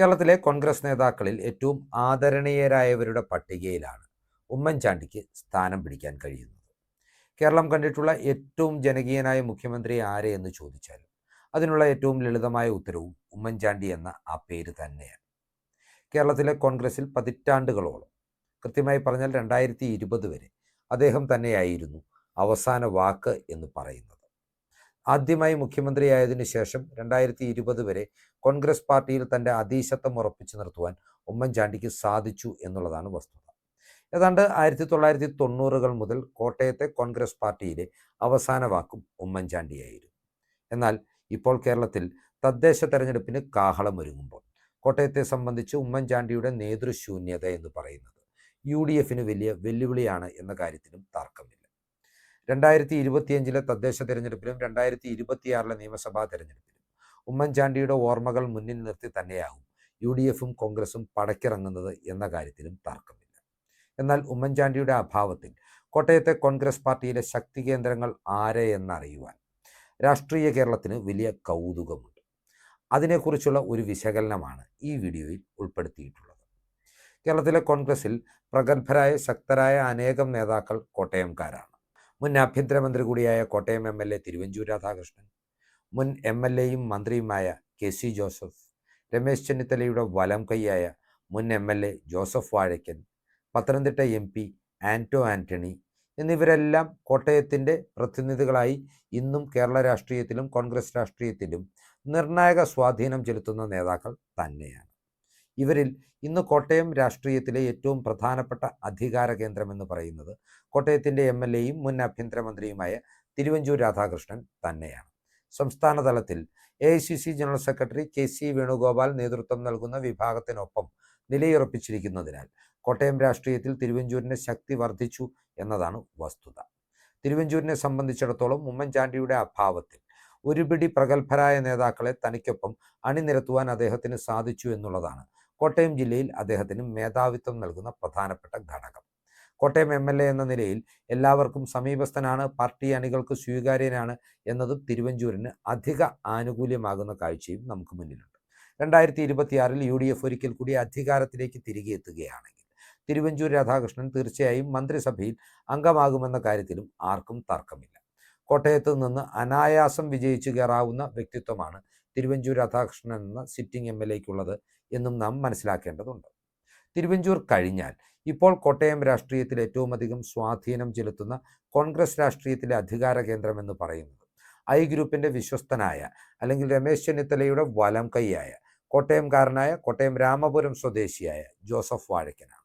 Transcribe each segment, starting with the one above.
കേരളത്തിലെ കോൺഗ്രസ് നേതാക്കളിൽ ഏറ്റവും ആദരണീയരായവരുടെ പട്ടികയിലാണ് ഉമ്മൻചാണ്ടിക്ക് സ്ഥാനം പിടിക്കാൻ കഴിയുന്നത്. കേരളം കണ്ടിട്ടുള്ള ഏറ്റവും ജനകീയനായ മുഖ്യമന്ത്രി ആരെ എന്ന് ചോദിച്ചാൽ അതിനുള്ള ഏറ്റവും ലളിതമായ ഉത്തരവും ഉമ്മൻചാണ്ടി എന്ന ആ പേര് തന്നെയാണ്. കേരളത്തിലെ കോൺഗ്രസിൽ പതിറ്റാണ്ടുകളോളം കൃത്യമായി പറഞ്ഞാൽ രണ്ടായിരത്തി ഇരുപത് വരെ അദ്ദേഹം തന്നെയായിരുന്നു അവസാന വാക്ക് എന്ന് പറയുന്നത്. ആദ്യമായി മുഖ്യമന്ത്രിയായതിനു ശേഷം രണ്ടായിരത്തി ഇരുപത് വരെ കോൺഗ്രസ് പാർട്ടിയിൽ തന്റെ അതീശത്വം ഉറപ്പിച്ചു നിർത്തുവാൻ ഉമ്മൻചാണ്ടിക്ക് സാധിച്ചു എന്നുള്ളതാണ് വസ്തുത. ഏതാണ്ട് ആയിരത്തി തൊള്ളായിരത്തി തൊണ്ണൂറുകൾ മുതൽ കോട്ടയത്തെ കോൺഗ്രസ് പാർട്ടിയിലെ അവസാന വാക്കും ഉമ്മൻചാണ്ടിയായിരുന്നു. എന്നാൽ ഇപ്പോൾ കേരളത്തിൽ തദ്ദേശ തെരഞ്ഞെടുപ്പിന് കാഹളമൊരുങ്ങുമ്പോൾ കോട്ടയത്തെ സംബന്ധിച്ച് ഉമ്മൻചാണ്ടിയുടെ നേതൃശൂന്യത എന്ന് പറയുന്നത് യു ഡി എഫിന് വലിയ വെല്ലുവിളിയാണ് എന്ന കാര്യത്തിലും തർക്കമില്ല. രണ്ടായിരത്തി ഇരുപത്തിയഞ്ചിലെ തദ്ദേശ തെരഞ്ഞെടുപ്പിലും രണ്ടായിരത്തി ഇരുപത്തിയാറിലെ നിയമസഭാ തെരഞ്ഞെടുപ്പിലും ഉമ്മൻചാണ്ടിയുടെ ഓർമ്മകൾ മുന്നിൽ നിർത്തി തന്നെയാകും. യു ഡി എഫും കോൺഗ്രസും പടക്കിറങ്ങുന്നത് എന്ന കാര്യത്തിലും തർക്കമില്ല. എന്നാൽ ഉമ്മൻചാണ്ടിയുടെ അഭാവത്തിൽ കോട്ടയത്തെ കോൺഗ്രസ് പാർട്ടിയിലെ ശക്തി കേന്ദ്രങ്ങൾ ആരെ എന്നറിയുവാൻ രാഷ്ട്രീയ കേരളത്തിന് വലിയ കൗതുകമുണ്ട്. അതിനെക്കുറിച്ചുള്ള ഒരു വിശകലനമാണ് ഈ വീഡിയോയിൽ ഉൾപ്പെടുത്തിയിട്ടുള്ളത്. കേരളത്തിലെ കോൺഗ്രസിൽ പ്രഗത്ഭരായ ശക്തരായ അനേകം നേതാക്കൾ കോട്ടയംകാരാണ്. മുൻ ആഭ്യന്തരമന്ത്രി കൂടിയായ Kottayam M L A Thiruvanchoor Radhakrishnan മുൻ എം എൽ എയും മന്ത്രിയുമായ കെ സി ജോസഫ് രമേശ് ചെന്നിത്തലയുടെ വലം കൈയായ മുൻ M L A Joseph Vazhakkan Pathanamthitta M P Anto Antony എന്നിവരെല്ലാം കോട്ടയത്തിന്റെ പ്രതിനിധികളായി ഇന്നും കേരള രാഷ്ട്രീയത്തിലും കോൺഗ്രസ് രാഷ്ട്രീയത്തിലും നിർണായക സ്വാധീനം ചെലുത്തുന്ന നേതാക്കൾ തന്നെയാണ്. ഇവരിൽ ഇന്ന് കോട്ടയം രാഷ്ട്രീയത്തിലെ ഏറ്റവും പ്രധാനപ്പെട്ട അധികാര കേന്ദ്രമെന്ന് പറയുന്നത് കോട്ടയത്തിന്റെ എം എൽ എയും മുൻ ആഭ്യന്തരമന്ത്രിയുമായ തിരുവഞ്ചൂർ രാധാകൃഷ്ണൻ തന്നെയാണ്. സംസ്ഥാന തലത്തിൽ A general secretary K C Venugopal നേതൃത്വം നൽകുന്ന വിഭാഗത്തിനൊപ്പം നിലയുറപ്പിച്ചിരിക്കുന്നതിനാൽ കോട്ടയം രാഷ്ട്രീയത്തിൽ തിരുവഞ്ചൂരിന്റെ ശക്തി വർദ്ധിച്ചു എന്നതാണ് വസ്തുത. തിരുവഞ്ചൂരിനെ സംബന്ധിച്ചിടത്തോളം ഉമ്മൻചാണ്ടിയുടെ അഭാവത്തിൽ ഒരുപിടി പ്രഗത്ഭരായ നേതാക്കളെ തനിക്കൊപ്പം അണിനിരത്തുവാൻ അദ്ദേഹത്തിന് സാധിച്ചു എന്നുള്ളതാണ് കോട്ടയം ജില്ലയിൽ അദ്ദേഹത്തിന് മേധാവിത്വം നൽകുന്ന പ്രധാനപ്പെട്ട ഘടകം. കോട്ടയം എം എൽ എ എന്ന നിലയിൽ എല്ലാവർക്കും സമീപസ്ഥനാണ് പാർട്ടി അണികൾക്ക് സ്വീകാര്യനാണ് എന്നതും തിരുവഞ്ചൂരിന് അധിക ആനുകൂല്യമാകുന്ന കാഴ്ചയും നമുക്ക് മുന്നിലുണ്ട്. രണ്ടായിരത്തി ഇരുപത്തിയാറിൽ യു ഡി എഫ് ഒരിക്കൽ കൂടി അധികാരത്തിലേക്ക് തിരികെ എത്തുകയാണെങ്കിൽ തിരുവഞ്ചൂർ രാധാകൃഷ്ണൻ തീർച്ചയായും മന്ത്രിസഭയിൽ അംഗമാകുമെന്ന കാര്യത്തിലും ആർക്കും തർക്കമില്ല. കോട്ടയത്ത് നിന്ന് അനായാസം വിജയിച്ചു കയറാവുന്ന വ്യക്തിത്വമാണ് തിരുവഞ്ചൂർ രാധാകൃഷ്ണൻ എന്ന സിറ്റിംഗ് എം എൽ എക്കുള്ളത് എന്നും നാം മനസ്സിലാക്കേണ്ടതുണ്ട്. തിരുവഞ്ചൂർ കഴിഞ്ഞാൽ ഇപ്പോൾ കോട്ടയം രാഷ്ട്രീയത്തിൽ ഏറ്റവും അധികം സ്വാധീനം ചെലുത്തുന്ന കോൺഗ്രസ് രാഷ്ട്രീയത്തിലെ അധികാര കേന്ദ്രം എന്ന് പറയുന്നത്. ഐ ഗ്രൂപ്പിന്റെ വിശ്വസ്തനായ അല്ലെങ്കിൽ രമേശ് ചെന്നിത്തലയുടെ വലം കൈയായ കോട്ടയംകാരനായ കോട്ടയം രാമപുരം സ്വദേശിയായ ജോസഫ് വാഴക്കനാണ്.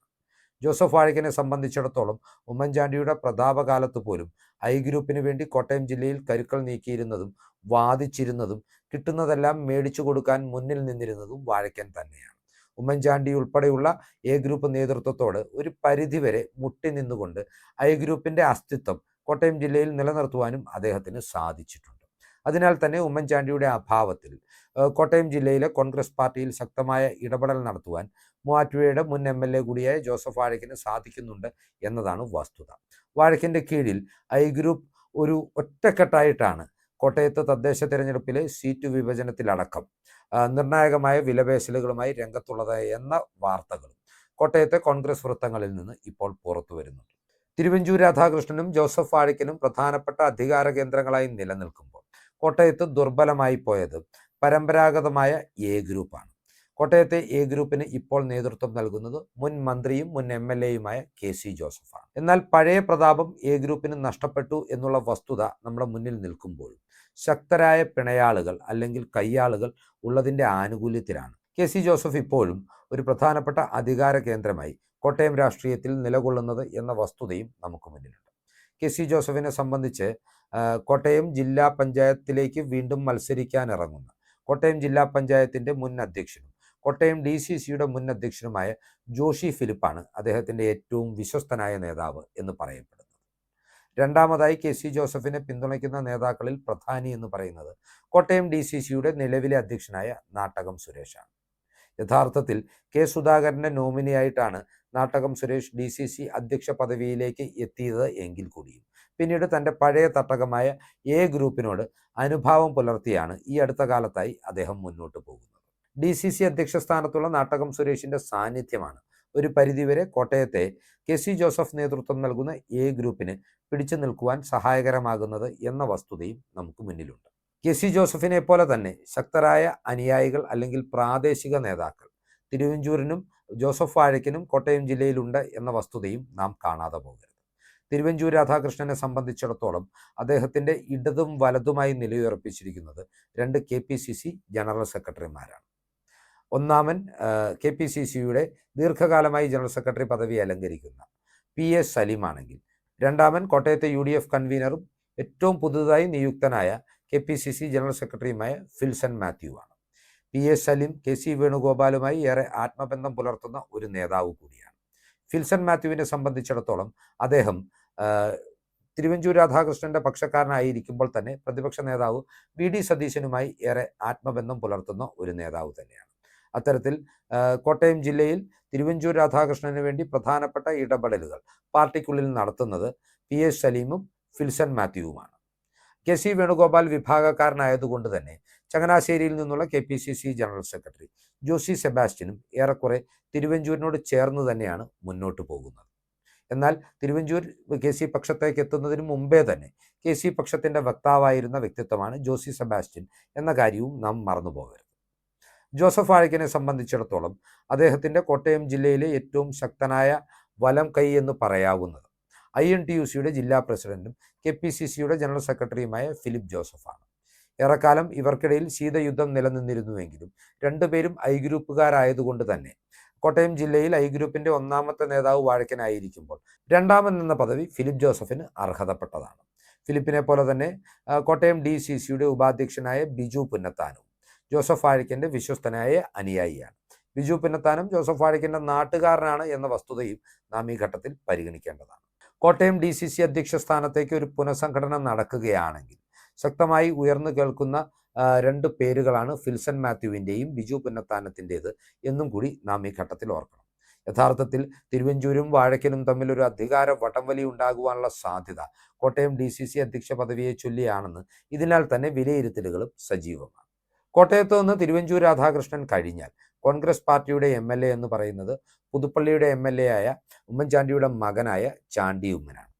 ജോസഫ് വാഴക്കനെ സംബന്ധിച്ചിടത്തോളം ഉമ്മൻചാണ്ടിയുടെ പ്രതാപകാലത്ത് പോലും ഐ ഗ്രൂപ്പിന് വേണ്ടി കോട്ടയം ജില്ലയിൽ കരുക്കൾ നീക്കിയിരുന്നതും വാദിച്ചിരുന്നതും കിട്ടുന്നതെല്ലാം മേടിച്ചു കൊടുക്കാൻ മുന്നിൽ നിന്നിരുന്നതും വാഴക്കൻ തന്നെയാണ്. ഉമ്മൻചാണ്ടി ഉൾപ്പെടെയുള്ള എ ഗ്രൂപ്പ് നേതൃത്വത്തോട് ഒരു പരിധിവരെ മുട്ടി നിന്നുകൊണ്ട് ഐ ഗ്രൂപ്പിന്റെ അസ്തിത്വം കോട്ടയം ജില്ലയിൽ നിലനിർത്തുവാനും അദ്ദേഹത്തിന് സാധിച്ചിട്ടുണ്ട്. അതിനാൽ തന്നെ ഉമ്മൻചാണ്ടിയുടെ അഭാവത്തിൽ കോട്ടയം ജില്ലയിലെ കോൺഗ്രസ് പാർട്ടിയിൽ ശക്തമായ ഇടപെടൽ നടത്തുവാൻ മൂവാറ്റുപുഴയുടെ മുൻ എം എൽ എ കൂടിയായ ജോസഫ് വാഴക്കിന് സാധിക്കുന്നുണ്ട് എന്നതാണ് വസ്തുത. വാഴക്കിന്റെ കീഴിൽ ഐ ഗ്രൂപ്പ് ഒരു ഒറ്റക്കെട്ടായിട്ടാണ് കോട്ടയത്ത് തദ്ദേശ തിരഞ്ഞെടുപ്പിലെ സീറ്റ് വിഭജനത്തിലടക്കം നിർണായകമായ വിലപേശലുകളുമായി രംഗത്തുള്ളത് എന്ന വാർത്തകളും കോട്ടയത്തെ കോൺഗ്രസ് വൃത്തങ്ങളിൽ നിന്ന് ഇപ്പോൾ പുറത്തു വരുന്നുണ്ട്. തിരുവഞ്ചൂർ രാധാകൃഷ്ണനും ജോസഫ് വാഴിക്കനും പ്രധാനപ്പെട്ട അധികാര കേന്ദ്രങ്ങളായി നിലനിൽക്കുമ്പോൾ കോട്ടയത്ത് ദുർബലമായി പോയത് പരമ്പരാഗതമായ എ ഗ്രൂപ്പാണ്. കോട്ടയത്തെ എ ഗ്രൂപ്പിന് ഇപ്പോൾ നേതൃത്വം നൽകുന്നത് മുൻ മന്ത്രിയും മുൻ എം എൽ എയുമായ കെ സി ജോസഫാണ്. എന്നാൽ പഴയ പ്രതാപം എ ഗ്രൂപ്പിന് നഷ്ടപ്പെട്ടു എന്നുള്ള വസ്തുത നമ്മുടെ മുന്നിൽ നിൽക്കുമ്പോൾ ശക്തരായ പിണയാളുകൾ അല്ലെങ്കിൽ കയ്യാളുകൾ ഉള്ളതിന്റെ ആനുകൂല്യത്തിലാണ്. കെ സി ജോസഫ് ഇപ്പോഴും ഒരു പ്രധാനപ്പെട്ട അധികാര കേന്ദ്രമായി കോട്ടയം രാഷ്ട്രീയത്തിൽ നിലകൊള്ളുന്നത് എന്ന വസ്തുതയും നമുക്ക് മുന്നിലുണ്ട്. കെ സി ജോസഫിനെ സംബന്ധിച്ച് കോട്ടയം ജില്ലാ പഞ്ചായത്തിലേക്ക് വീണ്ടും മത്സരിക്കാനിറങ്ങുന്ന കോട്ടയം ജില്ലാ പഞ്ചായത്തിന്റെ മുൻ അധ്യക്ഷനും കോട്ടയം ഡി സി സിയുടെ മുൻ അധ്യക്ഷനുമായ ജോഷി ഫിലിപ്പാണ് അദ്ദേഹത്തിന്റെ ഏറ്റവും വിശ്വസ്തനായ നേതാവ് എന്ന് പറയപ്പെടുന്നത്. രണ്ടാമതായി കെ സി ജോസഫിനെ പിന്തുണയ്ക്കുന്ന നേതാക്കളിൽ പ്രധാനി എന്ന് പറയുന്നത് കോട്ടയം ഡി സി സിയുടെ നിലവിലെ അധ്യക്ഷനായ നാട്ടകം സുരേഷാണ്. യഥാർത്ഥത്തിൽ കെ സുധാകരന്റെ നോമിനിയായിട്ടാണ് Nattakom Suresh D C C അധ്യക്ഷ പദവിയിലേക്ക് എത്തിയത് എങ്കിൽ കൂടിയും. പിന്നീട് തന്റെ പഴയ തട്ടകമായ എ ഗ്രൂപ്പിനോട് അനുഭാവം പുലർത്തിയാണ് ഈ അടുത്ത കാലത്തായി അദ്ദേഹം മുന്നോട്ട് പോകുന്നത്. ഡി സി സി അധ്യക്ഷ സ്ഥാനത്തുള്ള നാട്ടകം സുരേഷിന്റെ സാന്നിധ്യമാണ്. ഒരു പരിധിവരെ കോട്ടയത്തെ കെ സി ജോസഫ് നേതൃത്വം നൽകുന്ന എ ഗ്രൂപ്പിന് പിടിച്ചു നിൽക്കുവാൻ സഹായകരമാകുന്നത് എന്ന വസ്തുതയും നമുക്ക് മുന്നിലുണ്ട്. കെ സി ജോസഫിനെ പോലെ തന്നെ ശക്തരായ അനുയായികൾ അല്ലെങ്കിൽ പ്രാദേശിക നേതാക്കൾ തിരുവഞ്ചൂരിനും ജോസഫ് വാഴയ്ക്കിനും കോട്ടയം ജില്ലയിലുണ്ട് എന്ന വസ്തുതയും നാം കാണാതെ പോകരുത്. തിരുവഞ്ചൂർ രാധാകൃഷ്ണനെ സംബന്ധിച്ചിടത്തോളം അദ്ദേഹത്തിന്റെ ഇടതും വലതുമായി നിലയുറപ്പിച്ചിരിക്കുന്നത് രണ്ട് കെ ജനറൽ സെക്രട്ടറിമാരാണ്. ഒന്നാമൻ കെ പി സി സിയുടെ ദീർഘകാലമായി ജനറൽ സെക്രട്ടറി പദവി അലങ്കരിക്കുന്ന പി എസ് സലീമാണെങ്കിൽ. രണ്ടാമൻ കോട്ടയത്തെ യു ഡി എഫ് കൺവീനറും ഏറ്റവും പുതുതായി നിയുക്തനായ K P C C general സെക്രട്ടറിയുമായ ഫിൽസൺ മാത്യു ആണ് P S Salim K C വേണുഗോപാലുമായി ഏറെ ആത്മബന്ധം പുലർത്തുന്ന ഒരു നേതാവ് കൂടിയാണ്. ഫിൽസൺ മാത്യുവിനെ സംബന്ധിച്ചിടത്തോളം അദ്ദേഹം തിരുവഞ്ചൂർ രാധാകൃഷ്ണന്റെ പക്ഷക്കാരനായിരിക്കുമ്പോൾ തന്നെ പ്രതിപക്ഷ നേതാവ് വി ഡി സതീശനുമായി ഏറെ ആത്മബന്ധം പുലർത്തുന്ന ഒരു നേതാവ് തന്നെയാണ്. അത്തരത്തിൽ കോട്ടയം ജില്ലയിൽ തിരുവഞ്ചൂർ രാധാകൃഷ്ണന് വേണ്ടി പ്രധാനപ്പെട്ട ഇടപെടലുകൾ പാർട്ടിക്കുള്ളിൽ നടത്തുന്നത് പി എസ് സലീമും ഫിൽസൺ മാത്യുവുമാണ്. കെ സി വേണുഗോപാൽ വിഭാഗക്കാരനായതുകൊണ്ട് തന്നെ ചങ്ങനാശ്ശേരിയിൽ നിന്നുള്ള K P C C general secretary Josy സെബാസ്റ്റ്യനും ഏറെക്കുറെ തിരുവഞ്ചൂരിനോട് ചേർന്ന് തന്നെയാണ് മുന്നോട്ട് പോകുന്നത്. എന്നാൽ തിരുവഞ്ചൂർ കെ സി പക്ഷത്തേക്ക് എത്തുന്നതിന് മുമ്പേ തന്നെ കെ സി പക്ഷത്തിന്റെ വക്താവായിരുന്ന വ്യക്തിത്വമാണ് ജോസി സെബാസ്റ്റ്യൻ എന്ന കാര്യവും നാം മറന്നുപോകരുത്. ജോസഫ് ആഴക്കിനെ സംബന്ധിച്ചിടത്തോളം അദ്ദേഹത്തിന്റെ കോട്ടയം ജില്ലയിലെ ഏറ്റവും ശക്തനായ വലം കൈ എന്ന് പറയാവുന്നത്. ഐ എൻ ടി യു സിയുടെ ജില്ലാ പ്രസിഡന്റും കെ പി സി സിയുടെ ജനറൽ സെക്രട്ടറിയുമായ ഫിലിപ്പ് ജോസഫാണ്. ഏറെക്കാലം ഇവർക്കിടയിൽ ശീതയുദ്ധം നിലനിന്നിരുന്നുവെങ്കിലും രണ്ടുപേരും ഐ ഗ്രൂപ്പുകാരായതുകൊണ്ട് തന്നെ കോട്ടയം ജില്ലയിൽ ഐ ഗ്രൂപ്പിന്റെ ഒന്നാമത്തെ നേതാവ് വാഴക്കനായിരിക്കുമ്പോൾ രണ്ടാമൻ എന്ന പദവി ഫിലിപ്പ് ജോസഫിന് അർഹതപ്പെട്ടതാണ്. ഫിലിപ്പിനെ പോലെ തന്നെ കോട്ടയം ഡി സി സിയുടെ ഉപാധ്യക്ഷനായ ബിജു പുന്നത്താനും ജോസഫ് ആഴിക്കന്റെ വിശ്വസ്തനായ അനുയായിയാണ്. ബിജു പിന്നത്താനും ജോസഫ് ആഴിക്കന്റെ നാട്ടുകാരനാണ് എന്ന വസ്തുതയും നാം ഈ ഘട്ടത്തിൽ പരിഗണിക്കേണ്ടതാണ്. കോട്ടയം ഡി സി സി അധ്യക്ഷ സ്ഥാനത്തേക്ക് ഒരു പുനഃസംഘടന നടക്കുകയാണെങ്കിൽ ശക്തമായി ഉയർന്നു കേൾക്കുന്ന രണ്ട് പേരുകളാണ് ഫിൽസൺ മാത്യുവിന്റെയും ബിജു പിന്നത്താനത്തിന്റെത് എന്നും കൂടി നാം ഈ ഘട്ടത്തിൽ ഓർക്കണം. യഥാർത്ഥത്തിൽ തിരുവഞ്ചൂരും വാഴക്കനും തമ്മിൽ ഒരു അധികാര വടംവലി ഉണ്ടാകുവാനുള്ള സാധ്യത കോട്ടയം ഡി സി സി അധ്യക്ഷ പദവിയെ ചൊല്ലിയാണെന്ന് ഇതിനാൽ തന്നെ വിലയിരുത്തലുകളും സജീവമാണ്. കോട്ടയത്ത് നിന്ന് തിരുവഞ്ചൂർ രാധാകൃഷ്ണൻ കഴിഞ്ഞാൽ കോൺഗ്രസ് പാർട്ടിയുടെ എം എൽ എ എന്ന് പറയുന്നത് പുതുപ്പള്ളിയുടെ എം എൽ എ ആയ ഉമ്മൻചാണ്ടിയുടെ മകനായ ചാണ്ടി ഉമ്മനാണ്.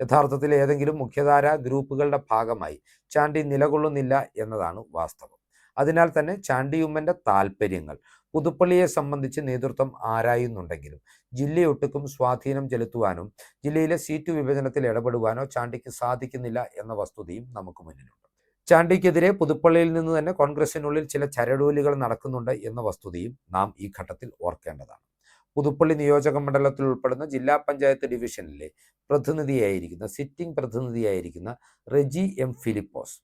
യഥാർത്ഥത്തിൽ ഏതെങ്കിലും മുഖ്യധാര ഗ്രൂപ്പുകളുടെ ഭാഗമായി ചാണ്ടി നിലകൊള്ളുന്നില്ല എന്നതാണ് വാസ്തവം. അതിനാൽ തന്നെ ചാണ്ടിയുമ്മന്റെ താല്പര്യങ്ങൾ പുതുപ്പള്ളിയെ സംബന്ധിച്ച് നേതൃത്വം ആരായുന്നുണ്ടെങ്കിലും ജില്ലയൊട്ടുക്കും സ്വാധീനം ചെലുത്തുവാനും ജില്ലയിലെ സീറ്റ് വിഭജനത്തിൽ ഇടപെടുവാനോ ചാണ്ടിക്ക് സാധിക്കുന്നില്ല എന്ന വസ്തുതയും നമുക്ക് മുന്നിലുണ്ട്. ചാണ്ടിക്കെതിരെ പുതുപ്പള്ളിയിൽ നിന്ന് തന്നെ കോൺഗ്രസിനുള്ളിൽ ചില ചരടൂലുകൾ നടക്കുന്നുണ്ട് എന്ന വസ്തുതയും നാം ഈ ഘട്ടത്തിൽ ഓർക്കേണ്ടതാണ്. പുതുപ്പള്ളി നിയോജക മണ്ഡലത്തിൽ ഉൾപ്പെടുന്ന ജില്ലാ പഞ്ചായത്ത് ഡിവിഷനിലെ പ്രതിനിധിയായിരിക്കുന്ന സിറ്റിംഗ് പ്രതിനിധിയായിരിക്കുന്ന റെജി എം ഫിലിപ്പോസ്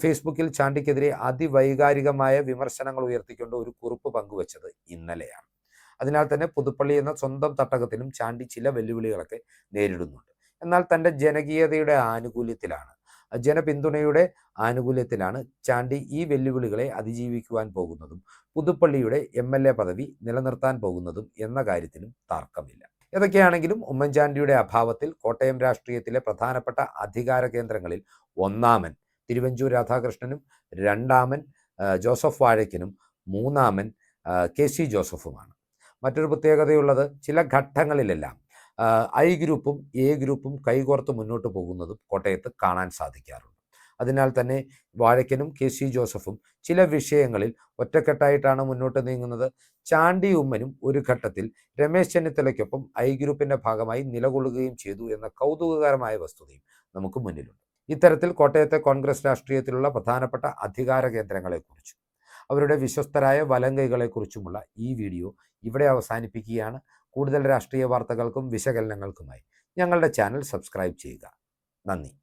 ഫേസ്ബുക്കിൽ ചാണ്ടിക്കെതിരെ അതിവൈകാരികമായ വിമർശനങ്ങൾ ഉയർത്തിക്കൊണ്ട് ഒരു കുറിപ്പ് പങ്കുവച്ചത് ഇന്നലെയാണ്. അതിനാൽ തന്നെ പുതുപ്പള്ളി എന്ന സ്വന്തം തട്ടകത്തിനും ചാണ്ടി ചില വെല്ലുവിളികളൊക്കെ നേരിടുന്നുണ്ട്. എന്നാൽ തന്റെ ജനകീയതയുടെ ആനുകൂല്യത്തിലാണ് ജനപിന്തുണയുടെ ആനുകൂല്യത്തിലാണ് ചാണ്ടി ഈ വെല്ലുവിളികളെ അതിജീവിക്കുവാൻ പോകുന്നതും പുതുപ്പള്ളിയുടെ എം എൽ എ പദവി നിലനിർത്താൻ പോകുന്നതും എന്ന കാര്യത്തിലും തർക്കമില്ല. ഏതൊക്കെയാണെങ്കിലും ഉമ്മൻചാണ്ടിയുടെ അഭാവത്തിൽ കോട്ടയം രാഷ്ട്രീയത്തിലെ പ്രധാനപ്പെട്ട അധികാര കേന്ദ്രങ്ങളിൽ ഒന്നാമൻ തിരുവഞ്ചൂർ രാധാകൃഷ്ണനും രണ്ടാമൻ ജോസഫ് വാഴയ്ക്കനും മൂന്നാമൻ കെ സി ജോസഫുമാണ്. മറ്റൊരു പ്രത്യേകതയുള്ളത് ചില ഘട്ടങ്ങളിലെല്ലാം ഐ ഗ്രൂപ്പും എ ഗ്രൂപ്പും കൈകോർത്ത് മുന്നോട്ട് പോകുന്നതും കോട്ടയത്ത് കാണാൻ സാധിക്കാറുണ്ട്. അതിനാൽ തന്നെ വാഴക്കനും കെ സി ജോസഫും ചില വിഷയങ്ങളിൽ ഒറ്റക്കെട്ടായിട്ടാണ് മുന്നോട്ട് നീങ്ങുന്നത്. ചാണ്ടി ഉമ്മനും ഒരു ഘട്ടത്തിൽ രമേശ് ചെന്നിത്തലയ്ക്കൊപ്പം ഐ ഗ്രൂപ്പിന്റെ ഭാഗമായി നിലകൊള്ളുകയും ചെയ്തു എന്ന കൗതുകകരമായ വസ്തുതയും നമുക്ക് മുന്നിലുണ്ട്. ഇത്തരത്തിൽ കോട്ടയത്തെ കോൺഗ്രസ് രാഷ്ട്രീയത്തിലുള്ള പ്രധാനപ്പെട്ട അധികാര കേന്ദ്രങ്ങളെക്കുറിച്ചും അവരുടെ വിശ്വസ്തരായ വലങ്കൈകളെക്കുറിച്ചുമുള്ള ഈ വീഡിയോ ഇവിടെ അവസാനിപ്പിക്കുകയാണ്. കൂടുതൽ രാഷ്ട്രീയ വാർത്തകൾക്കും വിശകലനങ്ങൾക്കുമായി ഞങ്ങളുടെ ചാനൽ സബ്സ്ക്രൈബ് ചെയ്യുക. നന്ദി.